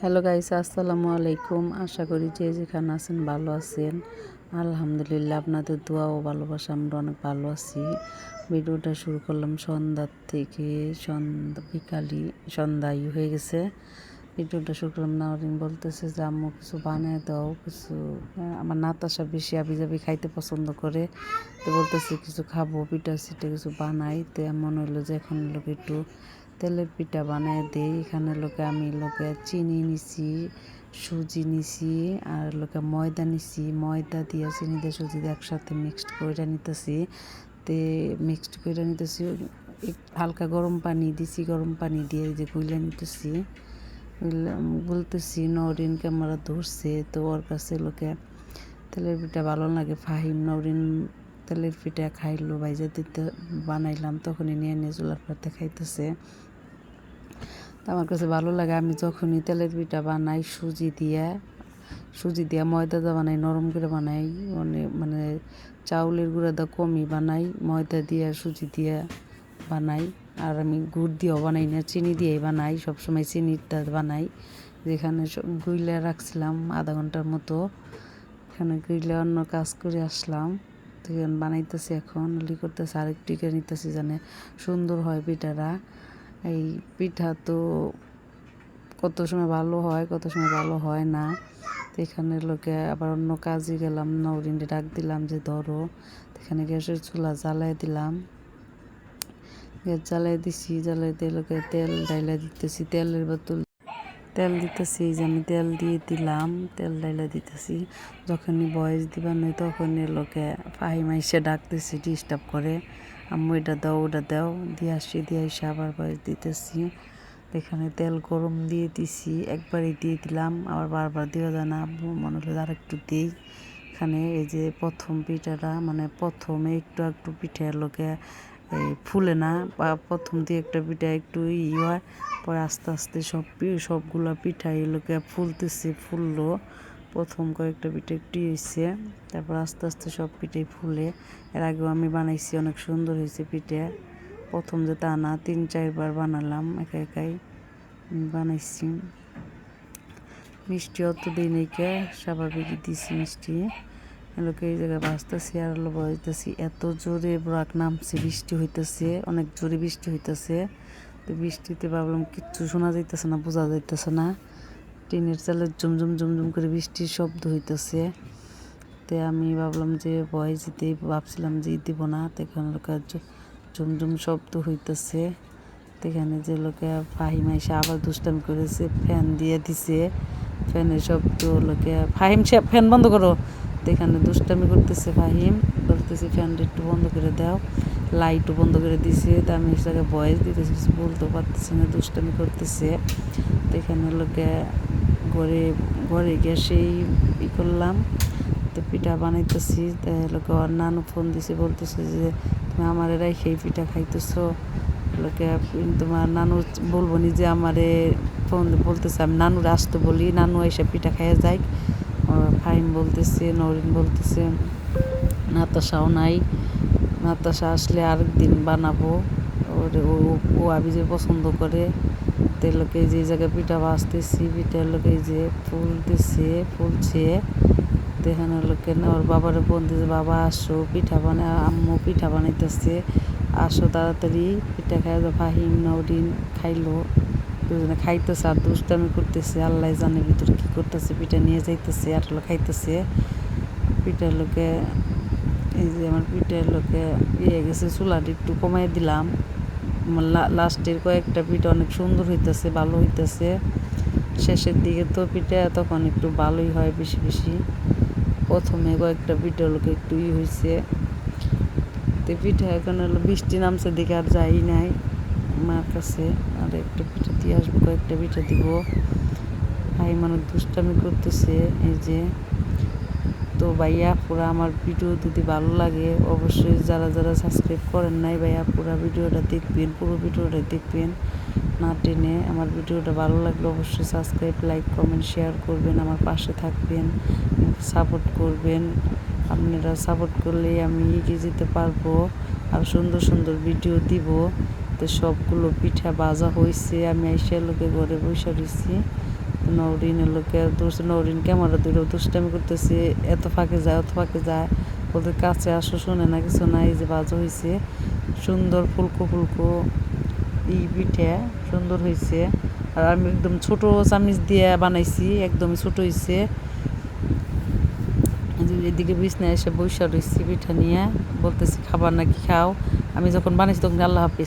Hello guys, আসসালামু আলাইকুম। আশা করি যে যেখানে আছেন ভালো আছেন। আলহামদুলিল্লাহ, আপনাদের দোয়া ও ভালোবাসা আমরা অনেক ভালো আছি। ভিডিওটা শুরু করলাম সন্ধ্যার থেকে, সন্ধ্যা বিকালই সন্ধ্যায় হয়ে গেছে। ভিডিওটা শুরু করলাম, নাওরিন বলতেছে যে, আম্মু, কিছু বানিয়ে দাও, কিছু আমার নাতাশা বেশি আবি যাবি খাইতে পছন্দ করে। তো বলতেছে, কিছু খাব পিঠা সিটা কিছু বানাই। তো এমন হইল যে, এখন লোক একটু তেলের পিঠা বানায় দেই। এখানে লোকে আমি লোকে চিনি নিছি, সুজি নিছি, আর লোকে ময়দা নিছি। ময়দা দিয়ে চিনি দিয়ে সুজি দিয়ে একসাথে মিক্সড করে নিতেছি। তে মিক্সড করে নিতেছি হালকা গরম পানি দিছি, গরম পানি দিয়ে যে গুইলা নিতেছি। বলতেছি নরিন ক্যামেরা ধরছে। তো ওর কাছে লোকে তেলের পিঠা ভালো লাগে, ফাহিম নরিন তেলের পিঠা খাইলো ভাইজা দিতে বানাইলাম, তখনই নিয়ে নিয়ে চুলার পাতে খাইতেছে। তো আমার কাছে ভালো লাগে, আমি যখনই তেলের পিঠা বানাই, সুজি দিয়া, সুজি দিয়ে ময়দা দিয়ে বানাই, নরম করে বানাই মানে মানে চাউলের গুঁড়া দা কমই বানাই, ময়দা দিয়ে, সুজি দিয়ে বানাই, আর আমি গুড় দিয়েও বানাই না, চিনি দিয়েই বানাই, সবসময় চিনিটা বানাই, যেখানে গুইলা রাখছিলাম আধা ঘণ্টার মতো, এখানে গুইলা অন্য কাজ করে আসলাম। এখন বানাইতেছি এখন, লি করতেছি আরেকটু করে নিতেছি জানে। সুন্দর হয় পিঠাটা। এই পিঠা তো কত সময় ভালো হয়, কত সময় ভালো হয় না। তো এখানে লোকে আবার অন্য কাজে গেলাম নরিনকে ডাক দিলাম যে, ধরো। এখানে গ্যাসের চুলা জ্বালাই দিলাম। গ্যাস জ্বালাই দিছি জ্বালাই দিয়ে লোকে তেল ডাইলা দিতেছি, তেলের বোতল তেল দিতেছি, যে আমি তেল দিয়ে দিলাম, তেল ডাইলা দিতেছি। যখনই বয়স দিবা নয় তখনই লোকে ফাহিম মাইসে ডাকতেছি ডিস্টার্ব করে। আম্মু, এটা দাও, ওটা দাও। দিয়ে আসি, দিয়ে এসে আবার বয়স দিতেছি। এখানে তেল গরম দিয়ে দিছি, একবারই দিয়ে দিলাম। আবার বারবার দেওয়া যায় না আব্বু মনে হলো আর একটু দিই। এখানে এই যে প্রথম পিঠাটা মানে প্রথমে একটু একটু পিঠের লোকে এই ফুলে না, বা প্রথম দিয়ে একটা পিঠা একটু ই হয়, পরে আস্তে আস্তে সব সবগুলা পিঠা এগুলোকে ফুলতেছে, ফুললো। প্রথম কয়েকটা পিঠা একটু হয়েছে তারপর আস্তে আস্তে সব পিঠে ফুলে। এর আগেও আমি বানাইছি, অনেক সুন্দর হয়েছে পিঠে। প্রথম যে তা না, তিন চারবার বানালাম একা একাই। বানাইছি। মিষ্টি অত দিই নাইকে স্বাভাবিক দিছি মিষ্টি। লোকে এই জায়গায় বাঁচতেছি আর হলো বাজতেছি এত জোরে ব্রাক নামছে, বৃষ্টি হইতেছে, অনেক জোরে বৃষ্টি হইতেছে। তো বৃষ্টিতে ভাবলাম কিচ্ছু শোনা যাইতেছে না, বোঝা যাইতেছে না। টিনের চালের জুমজুম জুমজুম করে বৃষ্টির শব্দ হইতেছে। তে আমি ভাবলাম যে ভয় যেতেই ভাবছিলাম যে দিব না। তো এখানে লোকে ঝুমঝুম শব্দ হইতেছে। তো এখানে যে লোকে ফাহিম এসে আবার দুষ্টামি করেছে, ফ্যান দিয়ে দিছে। ফ্যানের শব্দ লোকে ফাহিম সে ফ্যান বন্ধ করো। তো এখানে দুষ্টামি করতেছে ফাহিম? বলতেছে ফ্যানটা একটু বন্ধ করে দাও। লাইটও বন্ধ করে দিছে, তো আমি সেটাকে ভয়েস দিতেছি, কিছু বলতেও পারতেছি না, দুষ্টামি করতেছে। তো এখানে লোকে ঘরে ঘরে গিয়ে সেই ই করলাম, তো পিঠা বানাইতেছি। লোকে ওর নানু ফোন দিছে, বলতেছে যে, তুমি আমার রেখে এই পিঠা খাইতেছো। লোকে তোমার নানু বলব নি যে, আমারে ফোন বলতেছে, আমি নানুর আসতে বলি, নানু এসে পিঠা খাইয়া যায় ফাইম বলতেছে, নরিন বলতেছে, নাতাশাও নাই। নাতাশা আসলে আরেকদিন বানাবো। ওর, ও আবি যে পছন্দ করে তেলকে যে জায়গায় পিঠা ভাজতেছি, পিঠার লোকে যে ফুল ফুলতেছে ফুলছে, দেখানোর লোকে ওর বাবারে দিয়েছে বাবা, আসো, পিঠা বানা আম্মু পিঠা বানাইতেছে। আসো তাড়াতাড়ি, পিঠা খাই ফাহিম, নরিন খাইলো। খাইতেছে আর দুষ্টামি করতেছে। আল্লাহ জানে ভিতরে কি করতেছে, পিঠা নিয়ে যাইতেছে, আর হলো খাইতেছে। পিঠার লোকে, এই যে আমার পিঠার লোকে ইয়ে গেছে, চুলাটি একটু কমাই দিলাম। লাস্টের কয়েকটা পিঠা অনেক সুন্দর হইতেছে, ভালো হইতেছে। শেষের দিকে তো পিঠা তখন একটু ভালোই হয় বেশি বেশি। প্রথমে কয়েকটা পিঠা লোকে একটু ই হয়েছে তো পিঠা এখন হলো বৃষ্টি নামছে দিকে আর যাই নাই। মার কাছে, আর একটা পিঠা দিয়ে আসব, কয়েকটা পিঠা দিব। ভাই মানে দুষ্টামি করতেছে, এই যে। তো ভাইয়া, পুরা আমার ভিডিও যদি ভালো লাগে, অবশ্যই যারা যারা সাবস্ক্রাইব করেন নাই ভাইয়া, পুরো ভিডিওটা দেখবেন, পুরো ভিডিওটা দেখবেন। না টেনে আমার ভিডিওটা ভালো লাগলে অবশ্যই সাবস্ক্রাইব, লাইক, কমেন্ট, শেয়ার করবেন, আমার পাশে থাকবেন সাপোর্ট করবেন। আপনারা সাপোর্ট করলে আমি এগিয়ে যেতে পারব, আর সুন্দর সুন্দর ভিডিও দিব। তো সবগুলো পিঠা ভাজা হয়েছে আমি আইসা লোকে ঘরে বসে রয়েছি নরিন লোকে দোষ নরিন ক্যামেরা দিল দুষ্টামি করতেছে। এত ফাঁকে যায় অত ফাঁকে যায় ওদের কাছে আসো, শোনে না, কিছু না, এই যে বাজো হয়েছে সুন্দর ফুলকো ফুলকো ই পিঠে সুন্দর হয়েছে আর আমি একদম ছোট চামিচ দিয়ে বানাইছি একদম ছোট হয়েছে এদিকে বিছনায় এসে বৈশা রয়েছি পিঠা নিয়ে। বলতেছি, খাবার নাকি খাও? আমি যখন বানাইছি তখন আল্লাহ হাফিজ।